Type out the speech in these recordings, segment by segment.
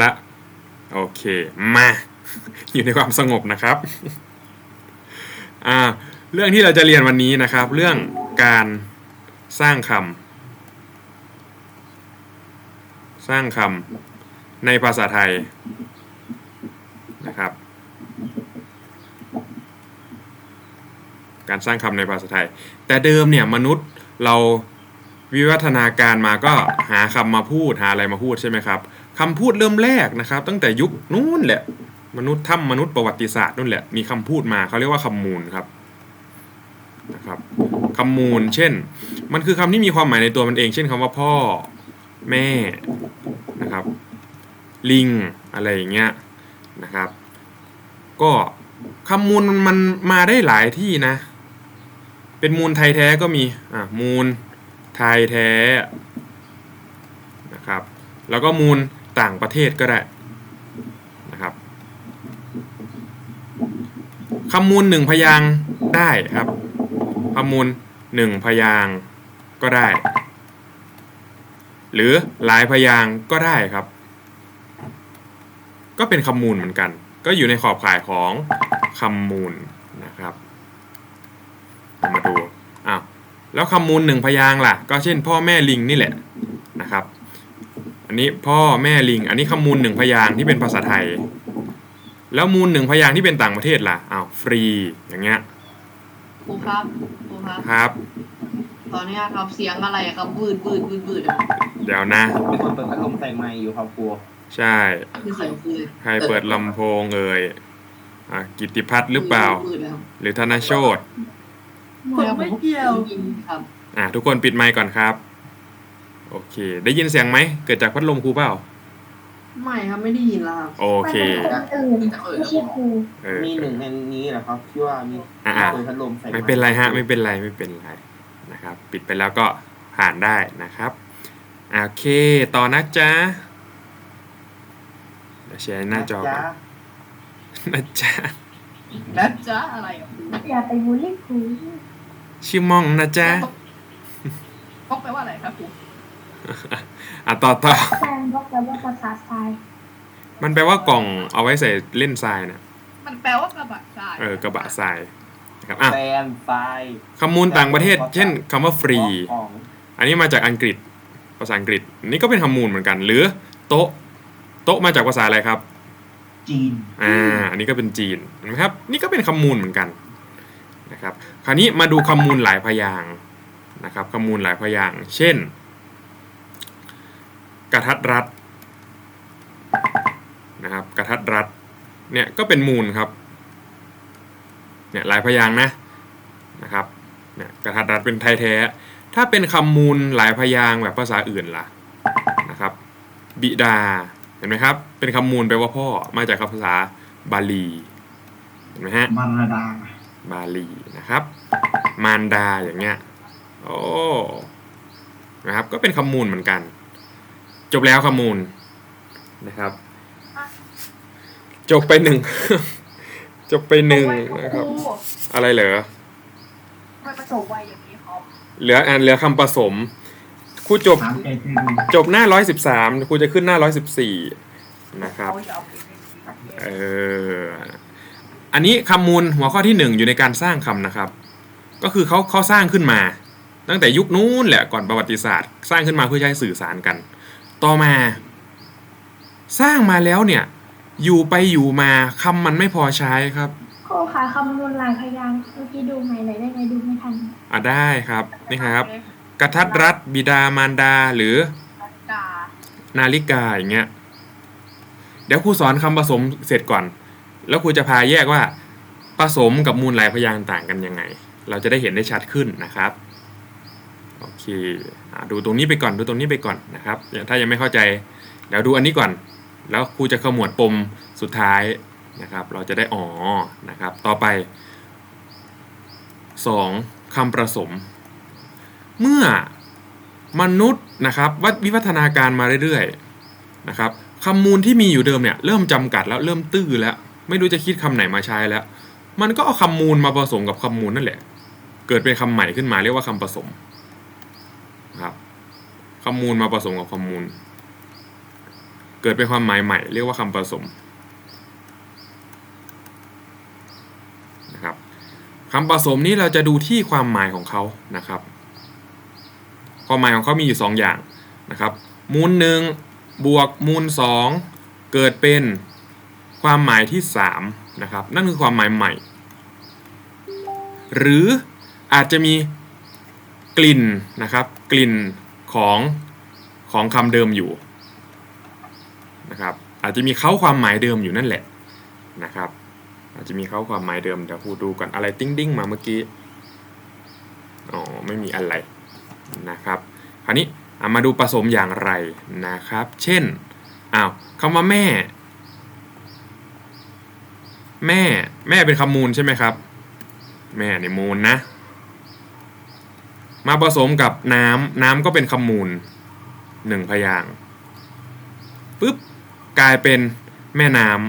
ละโอเคมา อยู่ในความสงบนะครับอ่าเรื่องที่เราจะเรียนวันนี้นะครับ เรื่องการสร้างคำสร้างคำในภาษาไทยนะครับ การสร้างคำในภาษาไทย แต่เดิมเนี่ยมนุษย์เราวิวัฒนาการมาก็หาคำมาพูดหาอะไรมาพูดใช่ไหมครับ คำพูดเริ่มแรกนะครับ ตั้งแต่ยุคนู้นแหละ มนุษย์ถ้ำมนุษย์ประวัติศาสตร์นู่นแหละมีคำพูดมาเขาเรียกว่าคำมูลครับนะครับคำมูล เช่น มันคือคำที่มีความหมายในตัวมันเอง เช่นคำว่าพ่อแม่นะครับ ลิงอะไรอย่างเงี้ยนะครับ ก็คำมูลมันมันมาได้หลายที่นะ เป็นมูลไทยแท้ก็มีอะมูลไทยแท้นะครับ แล้วก็มูล ต่างประเทศก็ได้นะครับคำมูลหนึ่งพยางได้ครับคำมูลหนึ่งพยางก็ได้ หรือหลายพยางก็ได้ครับ ก็เป็นคำมูลเหมือนกัน ก็อยู่ในขอบข่ายของคำมูลนะครับมาดูอ้าวแล้วคำมูลหนึ่งพยางล่ะ ก็เช่นพ่อแม่ลิงนี่แหละนะครับ อันนี้พ่อแม่ลิง อันนี้คำมูลหนึ่งพยางค์ที่เป็นภาษาไทย แล้วมูลหนึ่งพยางค์ที่เป็นต่างประเทศล่ะอ้าวฟรีอย่างเงี้ยครูครับครูครับครับ ตอนเนี้ยครับเสียงอะไรอะครับบืดบืดบืดบืดอะเดี๋ยวนะ มีคนเปิดพัดลมใส่ไมค์อยู่ครับครูใช่ คือเสียงคือใครเปิดลำโพงเอ่ยอะกิตติพัฒน์หรือเปล่า บืดแล้วหรือธนโชตผมไม่เกี่ยวครับ อะทุกคนปิดไมค์ก่อนครับ โอเค ได้ยินเสียงไหม เกิดจากพัดลมครูเปล่า ไม่ครับไม่ได้ยินแล้วครับโอเค มันเป็นคนอื่นไม่ใช่ครูเออ มีหนึ่งในนี้แหละครับที่ว่ามีอะเปิดพัดลมใส่ไม่เป็นไรฮะไม่เป็นไรไม่เป็นไรนะครับ ปิดไปแล้วก็ผ่านได้นะครับอะโอเคต่อนะจ๊ะเดี๋ยวแชร์หน้าจอก่จ้าอนนะจ๊ะแล้วจ้าอะไรอะครูอย่าไปบูลลี่ครูชื่อมองนะจ๊ะพกแปลว่าอะไรครับครู อะต่อต่อแซนบอกแล้วว่าภาษาทรายมันแปลว่ากล่องเอาไว้ใส่เล่นทรายนะมันแปลว่ากระบะทรายเออกระบะทรายนะครับอะแซนไฟคำมูลต่างประเทศ เช่นคำว่าฟรี ของอันนี้มาจากอังกฤษภาษาอังกฤษอันนี่ก็เป็นคำมูลเหมือนกัน หรือโต๊ะโต๊ะมาจากภาษาอะไรครับ จีนอ่าอันนี้ก็เป็นจีนเห็นไหมครับ นี่ก็เป็นคำมูลเหมือนกันนะครับ คราวนี้มาดูคำมูลหลายพยางค์นะครับคำมูลหลายพยางค์เช่น กระทัดรัดนะครับกระทัดรัดเนี่ยก็เป็นมูลครับเนี่ยหลายพยางค์นะนะครับเนี่ยกระทัดรัดเป็นไทยแท้ ถ้าเป็นคำมูลหลายพยางค์แบบภาษาอื่นล่ะนะครับบิดาเห็นไหมครับ เป็นคำมูลแปลว่าพ่อมาจากคำภาษาบาลีเห็นไหมฮะมันระดาบาลีนะครับ มารดาอย่างเงี้ยโอ้นะครับก็เป็นคำมูลเหมือนกัน จบแล้วคำมูลนะครับ จบไปหนึ่ง จบไปหนึ่งนะครับ อะไรเหรอมันประสบไวอย่างนี้ครับเหลืออันเหลือคำผสมครูจบถามใจคือจบหน้าร้อยสิบสามครูจะขึ้นหน้าร้อยสิบสี่นะครับเขาจะเอาไปเป็นสีแบบนี้เอออันนี้คำมูลหัวข้อที่หนึ่งอยู่ในการสร้างคำนะครับ ก็คือเขาเขาสร้างขึ้นมา ตั้งแต่ยุคนู้นแหละก่อนประวัติศาสตร์ สร้างขึ้นมาเพื่อใช้สื่อสารกัน ต่อมา สร้างมาแล้วเนี่ย อยู่ไปอยู่มาคำมันไม่พอใช้ครับครูขาคำนวณลายพยางค์เมื่อกี้ดูใหม่เลยได้ไหมดูไม่ทันอะได้ครับนี่ครับ กระทัดรัดบิดามารดาหรือกานาฬิกาอย่างเงี้ยเดี๋ยวครูสอนคำผสมเสร็จก่อน แล้วครูจะพาแยกว่าผสมกับมูลหลายพยางค์ต่างกันยังไง เราจะได้เห็นได้ชัดขึ้นนะครับโอ เคดูตรงนี้ไปก่อนดูตรงนี้ไปก่อนนะครับ ถ้ายังไม่เข้าใจเดี๋ยวดูอันนี้ก่อน แล้วครูจะขมวดปมสุดท้ายนะครับ เราจะได้อ๋อนะครับ ต่อไป 2. คำประสม เมื่อมนุษย์นะครับวัดวิวัฒนาการมาเรื่อยๆนะครับคำมูลที่มีอยู่เดิมเนี่ยเริ่มจำกัดแล้วเริ่มตื้อแล้วไม่รู้จะคิดคำไหนมาใช้แล้ว มันก็เอาคำมูลมาผสมกับคำมูลนั่นแหละ เกิดเป็นคำใหม่ขึ้นมาเรียกว่าคำผสม คำมูลมาผสมกับคำมูล เกิดเป็นความหมายใหม่ เรียกว่าคำผสมนะครับคำผสมนี้เราจะดูที่ความหมายของเขานะครับ ความหมายของเขามีอยู่สองอย่างนะครับ มูลหนึ่งบวกมูลสองเกิดเป็นความหมายที่สามนะครับนั่นคือความหมายใหม่ หรืออาจจะมีกลิ่นนะครับ กลิ่น ของของคำเดิมอยู่นะครับอาจจะมีเขาความหมายเดิมอยู่นั่นแหละนะครับ อาจจะมีเขาความหมายเดิมเดี๋ยวครูดูก่อนอะไรติ้งดิ้งมาเมื่อกี้อ๋อไม่มีอะไรนะครับคราวนี้มาดูผสมอย่างไรนะครับ เช่นอ้าวคำว่าแม่ แม่แม่เป็นคำมูลใช่ไหมครับ แม่ในมูลนะ มาผสมกับน้ำน้ำก็เป็นคำมูลหนึ่งพยางปุ๊บกลายเป็นแม่น้ำ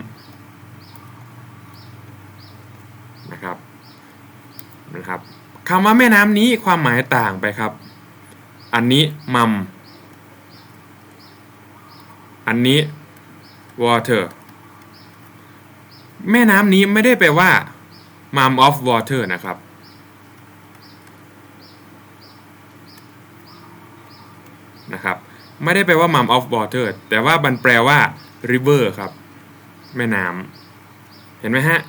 นะครับนะครับคำว่าแม่น้ำนี้ความหมายต่างไปครับ อันนี้มัมอันนี้ water แม่น้ำนี้ไม่ได้แปลว่า mom of water นะครับ ไม่ได้แปลว่า mom of water แต่ว่ามันแปลว่า river ครับ แม่น้ำเห็นไหมฮะ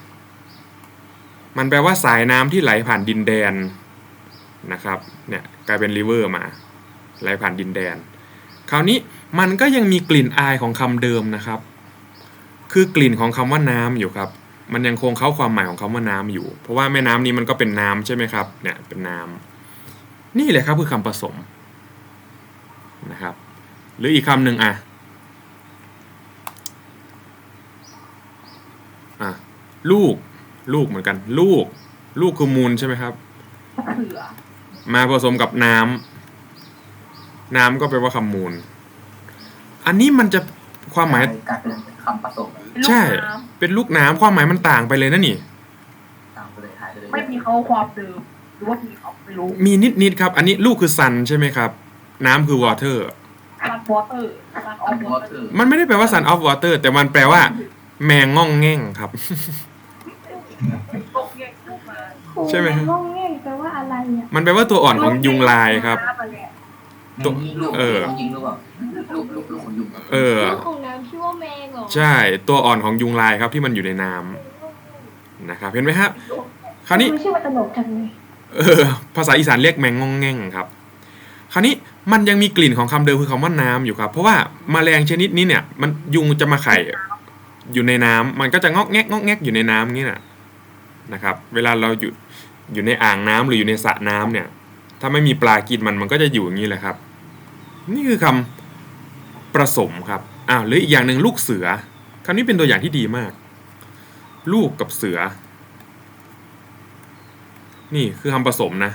มันแปลว่าสายน้ำที่ไหลผ่านดินแดนนะครับ เนี่ยกลายเป็น river มาไหลผ่านดินแดน คราวนี้มันก็ยังมีกลิ่นอายของคำเดิมนะครับ คือกลิ่นของคำว่าน้ำอยู่ครับ มันยังคงเข้าความหมายของคำว่าน้ำอยู่ เพราะว่าแม่น้ำนี้มันก็เป็นน้ำใช่ไหมครับ เนี่ยเป็นน้ำนี่แหละครับคือคำผสมนะครับ หรืออีกคำหนึ่งอะอะลูกลูกเหมือนกัน ลูก ลูกคือมูลใช่ไหมครับเผื่อมาผสมกับน้ำน้ำก็แปลว่าคำมูล อันนี้มันจะความหมายกลายเป็นคำผสมใช่ เป็นลูกน้ำความหมายมันต่างไปเลยนะนี่ตามไปเลยหายไปเลยไม่มีเขาความเดิมหรือว่ามีเขาไม่รู้มีนิดนิดๆครับ อันนี้ลูกคือ sun ใช่ไหมครับ น้ำคือ water ซันวอเตอร์ซันออฟวอเตอร์มันไม่ได้แปลว่า sun of water แต่มันแปลว่า แมงง่องแง่งครับ ตกเย็นขึ้นมาครูใช่ไหมฮะ งงเง่งแปลว่าอะไรอะมันแปลว่าตัวอ่อนของยุงลายครับตัวลูกเออ ยิงลูกอะลูกลูกลูกของยุงเออลูกของน้ำชื่อว่าแมงเหรอใช่ตัวอ่อนของยุงลายครับที่มันอยู่ในน้ำนะครับ เห็นไหมครับ คราวนี้ ไม่ใช่ว่าตลกจังเลย เออภาษาอีสานเรียกแมงง่องแง่งครับ คราวนี้ มันยังมีกลิ่นของคำเดิมคือคำว่าน้ำอยู่ครับ เพราะว่าแมลงชนิดนี้เนี่ย มันยุงจะมาไข่อยู่ในน้ำมันก็จะงอกแงกงอกแงกอยู่ในน้ำงี้นะนะครับ เวลาเราอยู่อยู่ในอ่างน้ำหรืออยู่ในสระน้ำเนี่ย ถ้าไม่มีปลากินมันมันก็จะอยู่อย่างนี้แหละครับ นี่คือคำผสมครับอ้าวหรืออีกอย่างหนึ่งลูกเสือคำนี้เป็นตัวอย่างที่ดีมาก ลูกกับเสือ นี่คือคำผสมนะ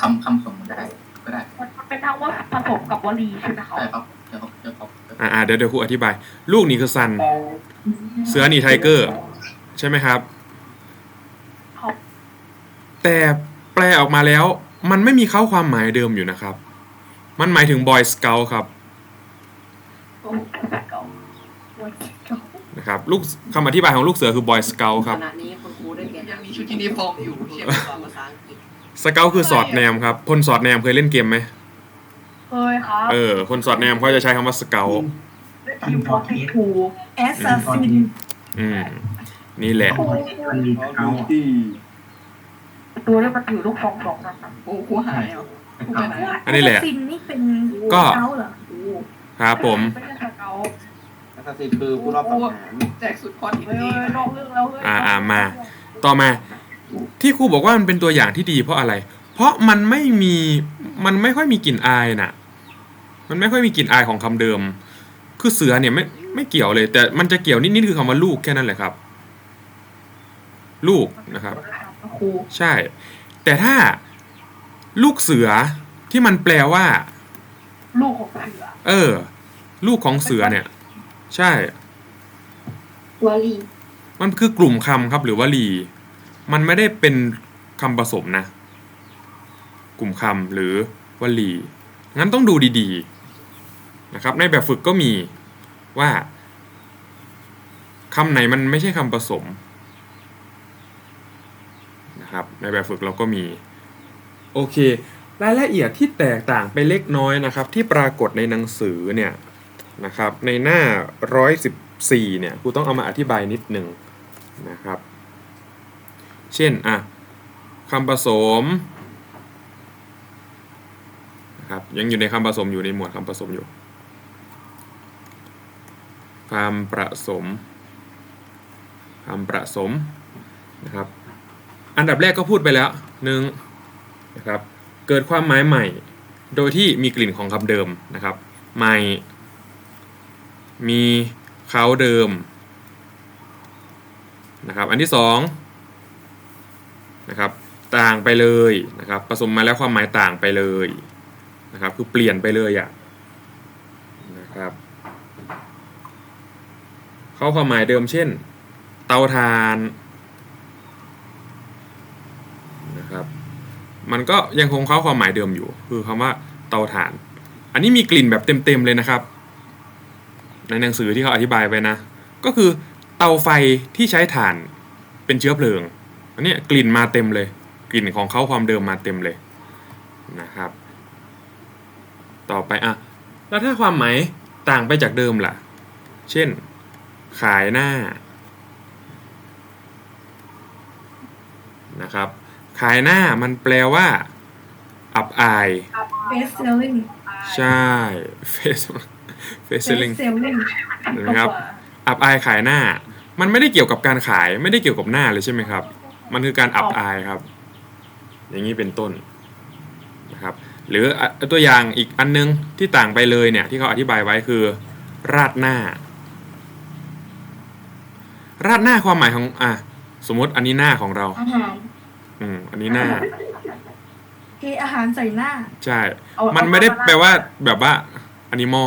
คำคำผสมได้ ก็ได้มันเป็นทั้งว่าผสมกับวลีใช่ไหมเขาใช่ครับเดี๋ยวครับเดี๋ยวครับอ่าเดี๋ยวเดี๋ยวครูอธิบาย ลูกนี่คือซัน เสือนี่ไทเกอร์ ใช่ไหมครับเขาแต่แปลออกมาแล้ว มันไม่มีเข้าความหมายเดิมอยู่นะครับ มันหมายถึงบอยสเกลครับโอ้โหเก่านะครับลูกคำอธิบายของลูกเสือคือบอยสเกลครับ ขณะนี้คุณครูได้แก่ยังมีชุดยูนิฟอร์มอยู่เขียนภาษาอังกฤษ สเกลคือสอดแนมครับพลสอดแนมเคยเล่นเกมไหมเคยครับเออคนสอดแนมเขาจะใช้คำว่าสเกลทีมฟอร์ทีทูแอสซัสซินอืมนี่แหละครูมันมีเขาตัวนี้มันอยู่ลูกสองสองนั่นนะโอ้ครูหายเหรอครูไปไหนอันนี้แหละซินนี่เป็นก็เขาเหรอครูครับผมไม่ใช่สเกลแอสซัสซินคือผู้รอบสังหารแจกสุดคอนทิเฮ้ยนีนอกเรื่องแล้วเฮ้ยอ่าอ่ามา ต่อมา ที่ครูบอกว่ามันเป็นตัวอย่างที่ดีเพราะอะไร เพราะมันไม่มีมันไม่ค่อยมีกลิ่นอายน่ะ มันไม่ค่อยมีกลิ่นอายของคำเดิม คือเสือเนี่ยไม่ไม่เกี่ยวเลย แต่มันจะเกี่ยวนิดๆคือคำว่าลูกแค่นั้นแหละครับ ลูกนะครับครูใช่ แต่ถ้าลูกเสือที่มันแปลว่า ลูกของเสือ เออ ลูกของเสือเนี่ย ใช่วลีมันคือกลุ่มคำครับ หรือว่าลี มันไม่ได้เป็นคำผสมนะ กลุ่มคำหรือวลี งั้นต้องดูดีๆนะครับ ในแบบฝึกก็มีว่าคำไหนมันไม่ใช่คำผสมนะครับ ในแบบฝึกเราก็มี โอเค รายละเอียดที่แตกต่างไปเล็กน้อยนะครับ ที่ปรากฏในหนังสือเนี่ยนะครับ ในหน้า 114เนี่ยครูต้องเอามาอธิบายนิดหนึ่งนะครับ เช่นอะคำผสมนะครับยังอยู่ในคำผสมอยู่ในหมวดคำผสมอยู่คำผสมคำผสมนะครับ อันดับแรกก็พูดไปแล้วหนึ่งนะครับ เกิดความหมายใหม่ โดยที่มีกลิ่นของคำเดิมนะครับ ใหม่ มีเขาเดิมนะครับ อันที่สอง นะครับต่างไปเลยนะครับผสมมาแล้วความหมายต่างไปเลยนะครับคือเปลี่ยนไปเลยอะนะครับเข้าความหมายเดิมเช่น เตาถ่านนะครับมันก็ยังคงเข้าความหมายเดิมอยู่ คือคำว่าเตาถ่าน อันนี้มีกลิ่นแบบเต็มๆเลยนะครับ ในหนังสือที่เขาอธิบายไว้นะ ก็คือเตาไฟที่ใช้ถ่านเป็นเชื้อเพลิง อันเนี้ยกลิ่นมาเต็มเลย กลิ่นของเขาความเดิมมาเต็มเลยนะครับ ต่อไปอะแล้วถ้าความหมายต่างไปจากเดิมล่ะ เช่น ขายหน้านะครับ ขายหน้ามันแปลว่า อับอายเฟสเซลลิงใช่ face face selling เซลลิงเห็นไหมครับ อับอายขายหน้า มันไม่ได้เกี่ยวกับการขาย ไม่ได้เกี่ยวกับหน้าเลยใช่ไหมครับ มันคือการอับอายครับ อย่างนี้เป็นต้นนะครับหรืออะตัวอย่างอีกอันนึงที่ต่างไปเลยเนี่ยที่เขาอธิบายไว้คือ ราดหน้า ราดหน้าความหมายของอะสมมติอันนี้หน้าของเราอาหารอืมอันนี้หน้าเทอาหารใส่หน้า ใช่ มันไม่ได้แปลว่าแบบว่า อันนี้หม้อ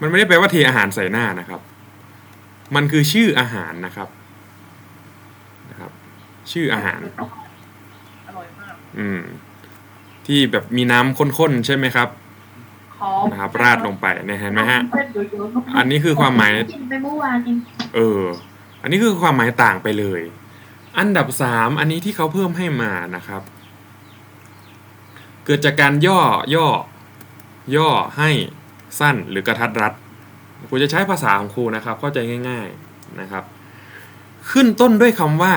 มันไม่ได้แปลว่าเทอาหารใส่หน้านะครับ มันคือชื่ออาหารนะครับนะครับ ชื่ออาหาร อร่อยมากอืม ที่แบบมีน้ำข้นๆ ใช่ไหมครับหอมนะครับ ราดลงไปเนี่ยเห็นไหมฮะ เส้นเยอะๆอันนี้คือความหมาย กินไปเมื่อวานเองเออ อันนี้คือความหมายต่างไปเลย อันดับสามอันนี้ที่เขาเพิ่มให้มานะครับ เกิดจากการย่อ ย่อ ย่อให้สั้นหรือกระทัดรัด ครูจะใช้ภาษาของครูนะครับ เข้าใจง่าย ๆนะครับ ขึ้นต้นด้วยคำว่า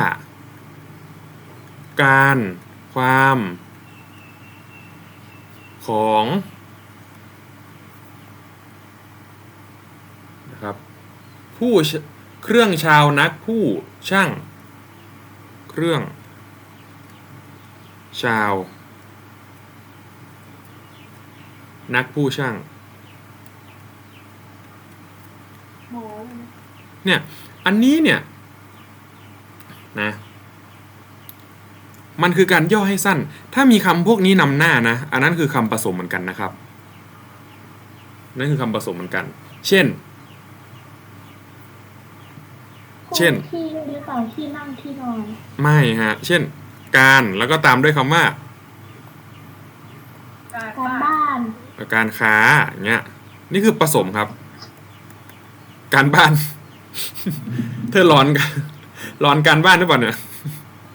การ ความ ของนะครับผู้ชเครื่องชาวนักผู้ช่าง เครื่อง ชาว นักผู้ช่างเนี่ย อันนี้เนี่ยนะ มันคือการย่อให้สั้น ถ้ามีคำพวกนี้นำหน้านะ อันนั้นคือคำผสมเหมือนกันนะครับ นั่นคือคำผสมเหมือนกัน เช่น เช่น ที่หรือเปล่าที่นั่งที่นอน ไม่ฮะ เช่น การแล้วก็ตามด้วยคำว่า การการบ้านบ้าน การค้าอย่างเงี้ย นี่คือผสมครับ การบ้าน เธอร้อนกันร้อนการบ้านหรือเปล่าเนี่ย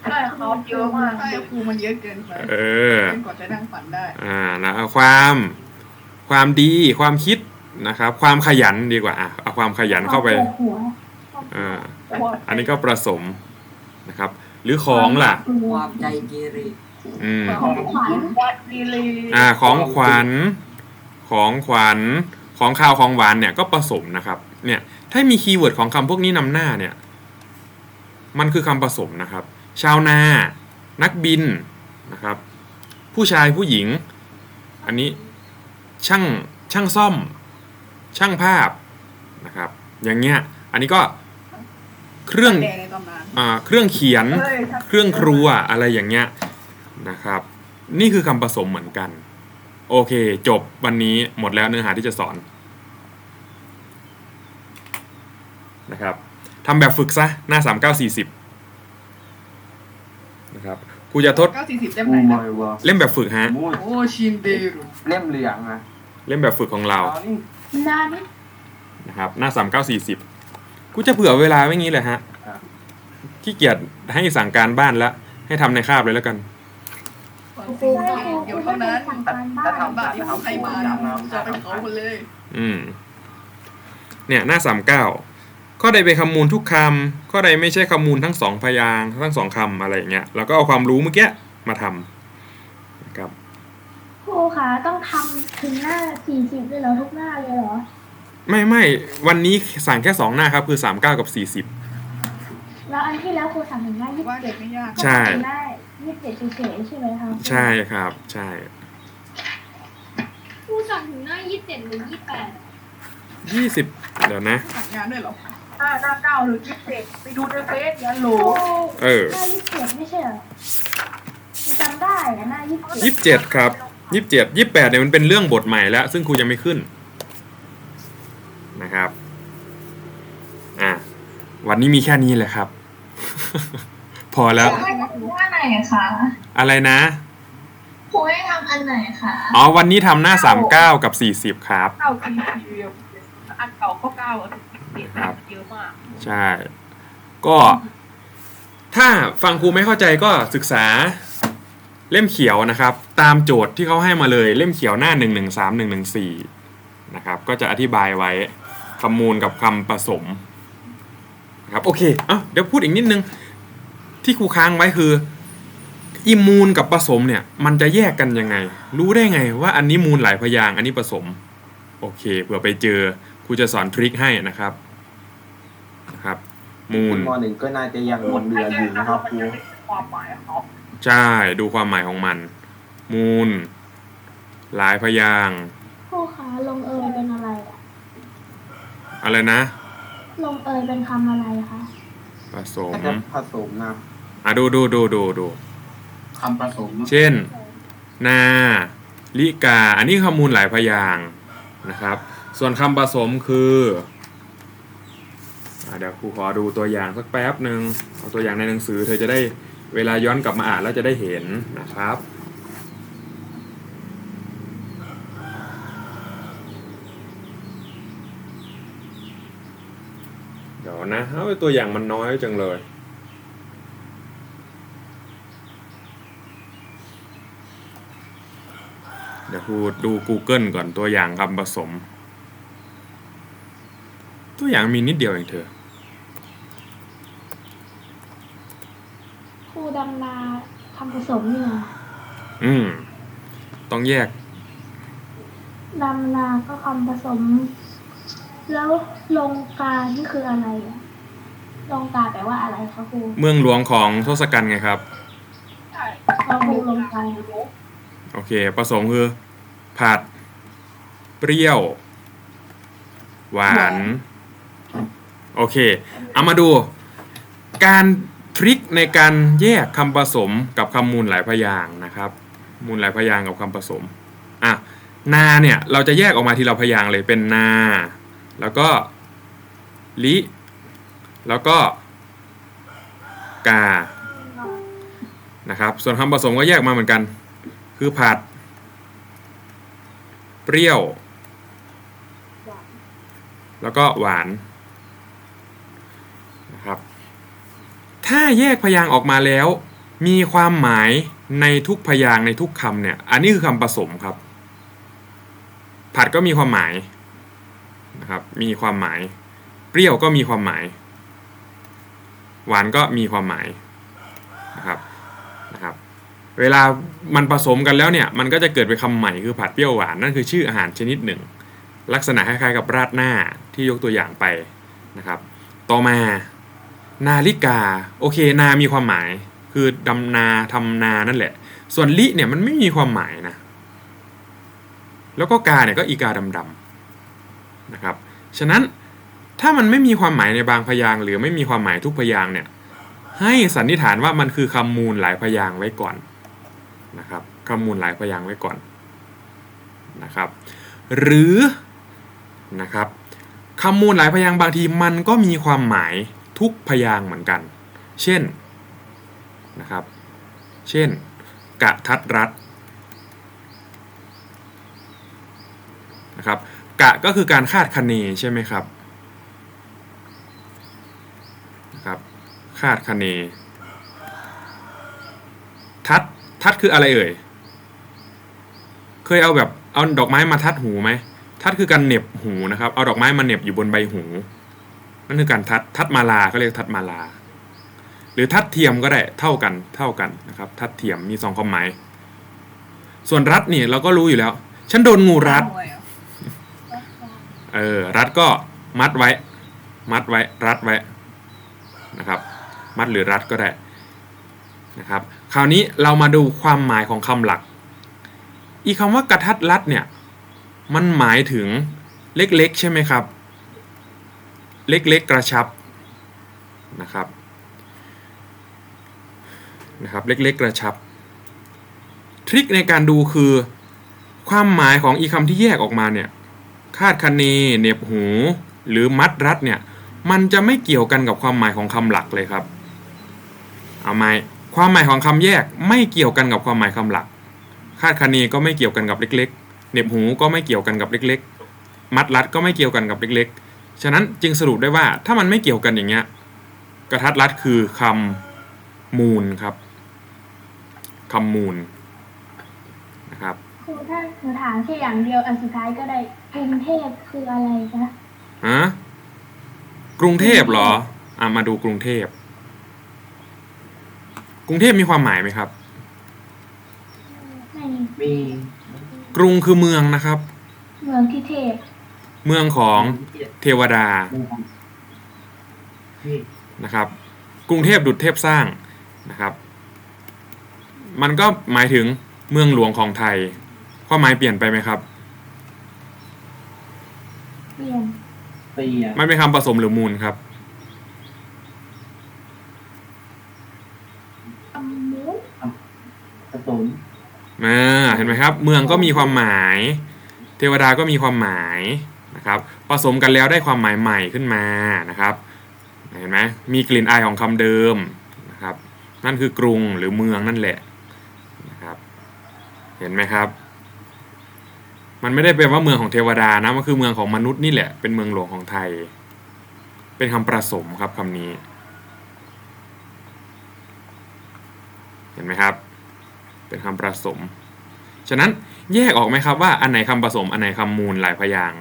ใช่เขาเยอะมากใช่ครูมันเยอะเกินไปเออเป็นกว่าจะนั่งฝันได้อ่านะเอาความความดีความคิดนะครับ ความขยันดีกว่าอะเอาความขยันเข้าไปปวดหัวอ่าอันนี้ก็ผสมนะครับ หรือของล่ะความใจเกเรอืมของขวัญวัดดีลีอ่าของขวัญของขวัญของข้าวของหวานเนี่ยก็ผสมนะครับ เนี่ย ถ้ามีคีย์เวิร์ดของคำพวกนี้นำหน้าเนี่ย มันคือคำผสมนะครับ ชาวนา นักบินนะครับ ผู้ชายผู้หญิง อันนี้ช่างช่างซ่อม ช่างภาพนะครับ อย่างเงี้ย อันนี้ก็เครื่องแดงในตำนานอ่าเครื่องเขียนเฮ้ยเครื่องครัวอะไรอย่างเงี้ยนะครับ นี่คือคำผสมเหมือนกัน โอเค จบวันนี้หมดแล้วเนื้อหาที่จะสอนนะครับทำแบบฝึกซะหน้า 3940 นะครับครูจะทดเก้าสี่สิบเล่มโอ้ไหนไม่ว่าเล่มแบบฝึกฮะโอ้ยโอ้ชินเดรุเล่มเหลืองนะเล่มแบบฝึกของเราเอานี่นานนี่นะครับ หน้าสามเก้าสี่สิบกูจะเผื่อเวลาไว้งี้เลยฮะขี้เกียจให้สั่งการบ้านแล้ว ให้ทำในคาบเลยแล้วกันครูเดี๋ยวเท่านั้นสั่งการบ้าถ้านทำแบบที่ผมให้มาจะเป็นเขาหมดเลย อืม เนี่ยหน้าสามเก้า ข้อใดเป็นคำมูลทุกคำข้อใดไม่ใช่คำมูลทั้งสองพยางค์ทั้งสองคำอะไรอย่างเงี้ยแล้วก็เอาความรู้เมื่อกี้มาทำนะครับครูคะต้องทำถึงหน้าสี่สิบเลยเหรอทุกหน้าเลยเหรอไม่ไม่วันนี้สั่งแค่สองหน้าครับคือสามเก้ากับสี่สิบแล้วอันที่แล้วครูสั่งถึงหน้ายี่สิว่าบเด็เจ็กดไม่ยากใช่ถึงหน้ายี่สิบเจ็ดเฉยๆใช่ไหมคะใช่ครับ ใช่ครูสั่งถึงหน้ายี่สิบเจ็ดหรือยี่สิบแปดยี่สิบเดี๋ยวนะจัดงานด้วยเหรอ ห้าหน้าเก้าหรือยี่สิบเอ็ดไปดูในเฟซยันโหลครูเออ หน้ายี่สิบเจ็ดไม่ใช่เหรอจำได้อะหน้ายี่สิบเจ็ดยี่สิบเจ็ดครับยี่สิบเจ็ดยี่สิบแปดเนี่ยมันเป็นเรื่องบทใหม่แล้ว ซึ่งครูยังไม่ขึ้นนะครับอะวันนี้มีแค่นี้แหละครับ พอแล้วให้ทำหน้าไหนคะอะไรนะครูให้ทำอันไหนคะอ๋อวันนี้ทำหน้าสามเก้ากับสี่สิบครับ เก้าทีทีเดียวอันเก่าก็เก้าอันเปลี่ยนครับเยอะมากใช่ ก็ถ้าฟังครูไม่เข้าใจก็ศึกษาเล่มเขียวนะครับ ตามโจทย์ที่เขาให้มาเลยเล่มเขียวหน้า 1 1 3 1 1 4นะครับก็จะอธิบายไว้คำมูลกับคำผสมนะครับโอเคเอ้าเดี๋ยวพูดอีกนิดนึง ที่ครูค้างไว้คือ อิมูลกับผสมเนี่ย มันจะแยกกันยังไง รู้ได้ไงว่าอันนี้มูลหลายพยางค์อันนี้ผสม โอเคเผื่อไปเจอครูจะสอนทริคให้นะครับ นะครับมูลมหนึ่งก็น่าจะยังลงเรืออยู่นะครับครูความหมายครับใช่ดูความหมายของมัน มูล หลายพยางค์ครูคะลงเอยเป็นอะไรอะอะไรนะ ลงเอยเป็นคำอะไรคะผสมน่าจะผสมนะอะดูดูดูดูดูคำผสมเช่น นาลิกา อันนี้คำมูลหลายพยางค์นะครับ ส่วนคำผสมคืออะ เดี๋ยวครูขอดูตัวอย่างสักแป๊บหนึ่งเอาตัวอย่างในหนังสือ เธอจะได้เวลาย้อนกลับมาอ่านแล้วจะได้เห็นนะครับเดี๋ยวนะเฮ้ตัวอย่างมันน้อยจังเลยเดี๋ยวครูดู Google ก่อนตัวอย่างคำผสม ตัวอย่างมีนิดเดียวเองเธอ ครูดำนาคำผสมเนี่ยอืม ต้องแยกดำนาก็คำผสม แล้วลงกานี่คืออะไรอะลงกาแปลว่าอะไรคะครูเมืองหลวงของทศกัณฐ์ไงครับเราครูลงกาโอเคผสมคือ ผัด เปรี้ยว หวาน โอเค เอามาดู การ ทริคในการแยกคำผสมกับคำมูลหลายพยางนะครับ มูลหลายพยางกับคำผสมอะนาเนี่ยเราจะแยกออกมาทีละพยางเลยเป็นนา แล้วก็ลิ แล้วก็กานะครับ ส่วนคำผสมก็แยกมาเหมือนกัน คือผัด เปรี้ยว แล้วก็หวานนะครับ ถ้าแยกพยางออกมาแล้ว มีความหมายในทุกพยางในทุกคำเนี่ย อันนี้คือคำผสมครับ ผัดก็มีความหมายนะครับ มีความหมาย เปรี้ยวก็มีความหมาย หวานก็มีความหมายนะครับนะครับ เวลามันผสมกันแล้วเนี่ย มันก็จะเกิดเป็นคำใหม่คือผัดเปรี้ยวหวานนั่นคือชื่ออาหารชนิดหนึ่ง ลักษณะคล้ายๆกับราดหน้าที่ยกตัวอย่างไปนะครับ ต่อมา นาฬิกา โอเค นามีความหมาย คือดำนาทำนานั่นแหละ ส่วนลิเนี่ยมันไม่มีความหมายนะ แล้วก็กาเนี่ยก็อีกาดำๆนะครับ ฉะนั้นถ้ามันไม่มีความหมายในบางพยางหรือไม่มีความหมายทุกพยางเนี่ย ให้สันนิษฐานว่ามันคือคำมูลหลายพยางไว้ก่อนนะครับคำมูลหลายพยางไว้ก่อนนะครับหรือนะครับคำมูลหลายพยางบางทีมันก็มีความหมาย ทุกพยางเหมือนกัน เช่นนะครับ เช่น กะทัดรัดนะครับกะก็คือการคาดคะเนใช่ไหมครับนะครับคาดคะเนทัดทัดคืออะไรเอ่ยเคยเอาแบบเอาดอกไม้มาทัดหูไหมทัดคือการเหน็บหูนะครับเอาดอกไม้มาเหน็บอยู่บนใบหู นั่นคือการทัดทัดมาลาเขาเรียกทัดมาลา หรือทัดเทียมก็ได้เท่ากันเท่ากันนะครับ ทัดเทียมมีสองความหมาย ส่วนรัดนี่เราก็รู้อยู่แล้ว ฉันโดนงูรัด เออรัดก็มัดไว้ มัดไว้รัดไว้นะครับ มัดหรือรัดก็ได้นะครับ คราวนี้เรามาดูความหมายของคำหลัก อีคำว่ากระทัดรัดเนี่ยมันหมายถึงเล็กๆ ใช่ไหมครับ เล็กๆกระชับนะครับนะครับเล็กๆกระชับ ทริคในการดูคือความหมายของอีคำที่แยกออกมาเนี่ยคาดคะเนเน็บหู หรือมัดรัดเนี่ยมันจะไม่เกี่ยวกันกับความหมายของคำหลักเลยครับเอาไหมความหมายของคำแยกไม่เกี่ยวกันกับความหมายคำหลัก คาดคะเนก็ไม่เกี่ยวกันกับเล็ก ๆ เน็บหูก็ไม่เกี่ยวกันกับเล็ก ๆ มัดรัดก็ไม่เกี่ยวกันกับเล็ก ๆ ฉะนั้นจึงสรุปได้ว่าถ้ามันไม่เกี่ยวกันอย่างเงี้ยกระทัดรัดคือคำมูลครับคำมูลนะครับครูถ้าหนูถามแค่อย่างเดียวอันสุดท้ายก็ได้กรุงเทพคืออะไรคะฮะกรุงเทพเหรออะมาดูกรุงเทพ กรุงเทพมีความหมายไหมครับ ไม่มีกรุงคือเมืองนะครับ เมืองที่เทพ เมืองของเทวดาที่นะครับ กรุงเทพดุจเทพสร้างนะครับ มันก็หมายถึงเมืองหลวงของไทยความหมายเปลี่ยนไปไหมครับเปลี่ยนเตียมันเป็นคำผสมหรือมูลครับคำมูลผสมอ่าเห็นไหมครับ เมืองก็มีความหมาย เทวดาก็มีความหมาย นะครับผสมกันแล้วได้ความหมายใหม่ขึ้นมานะครับเห็นไหมมีกลิ่นอายของคำเดิมนะครับนั่นคือกรุงหรือเมืองนั่นแหละนะครับเห็นไหมครับมันไม่ได้แปลว่าเมืองของเทวดานะมันคือเมืองของมนุษย์นี่แหละเป็นเมืองหลวงของไทย เป็นคำประสมครับคำนี้ เห็นไหมครับ เป็นคำประสม ฉะนั้นแยกออกไหมครับว่าอันไหนคำผสมอันไหนคำมูลหลายพยางค์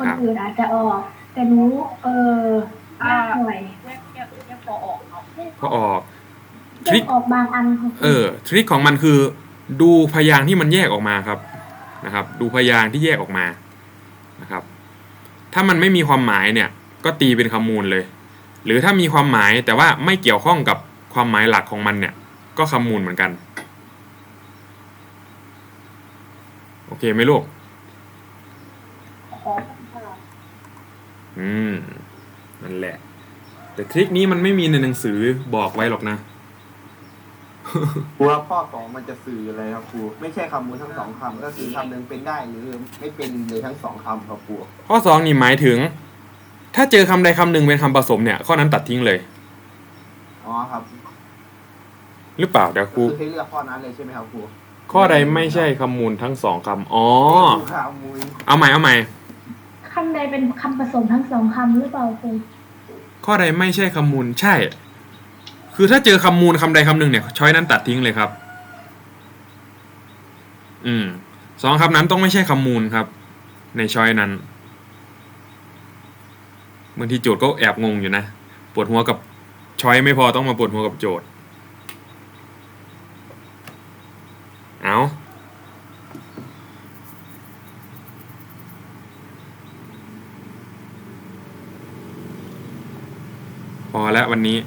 คนะนครับอื่นอาจจะออก แต่หนูเออยากหน่อยแยกแยกแยกพอออกครับพอออกทแยริกคออกบางอันค่ะเออทริคของมันคือ ดูพยางค์ที่มันแยกออกมาครับนะครับ ดูพยางค์ที่แยกออกมานะครับ ถ้ามันไม่มีความหมายเนี่ย ก็ตีเป็นคำมูลเลย หรือถ้ามีความหมายแต่ว่าไม่เกี่ยวข้องกับความหมายหลักของมันเนี่ย ก็คำมูลเหมือนกันโอเคไหมลูกข อค่ะอืม นั่นแหละ แต่ทริคนี้มันไม่มีในหนังสือบอกไว้หรอกนะครูครับข้อสองมันจะสื่ออะไรครับครูไม่ใช่คำมูลทั้งสองคำก็คือคำหนึ่งเป็นได้หรือไม่เป็นเลยทั้งสองคำครับครูข้อสองนี่หมายถึง ถ้าเจอคำใดคำหนึ่งเป็นคำผสมเนี่ย ข้อนั้นตัดทิ้งเลย อ๋อครับหรือเปล่าเดี๋ยวครูคือให้เลือกข้อนั้นเลยใช่ไหมครับครูข้อใดไม่ใช่คำมูลทั้งสองคำอ๋อคำมูล เอาใหม่เอาใหม่คำใดเป็นคำผสมทั้งสองคำหรือเปล่าครูข้อใดไม่ใช่คำมูลใช่ คือถ้าเจอคำมูลคำใดคำหนึ่งเนี่ยช้อยนั้นตัดทิ้งเลยครับ อืมสองคำนั้นต้องไม่ใช่คำมูลครับ ในช้อยนั้นบางทีโจทย์ก็แอบงงอยู่นะปวดหัวกับช้อยไม่พอต้องมาปวดหัวกับโจทย์ เอา พอแล้ววันนี้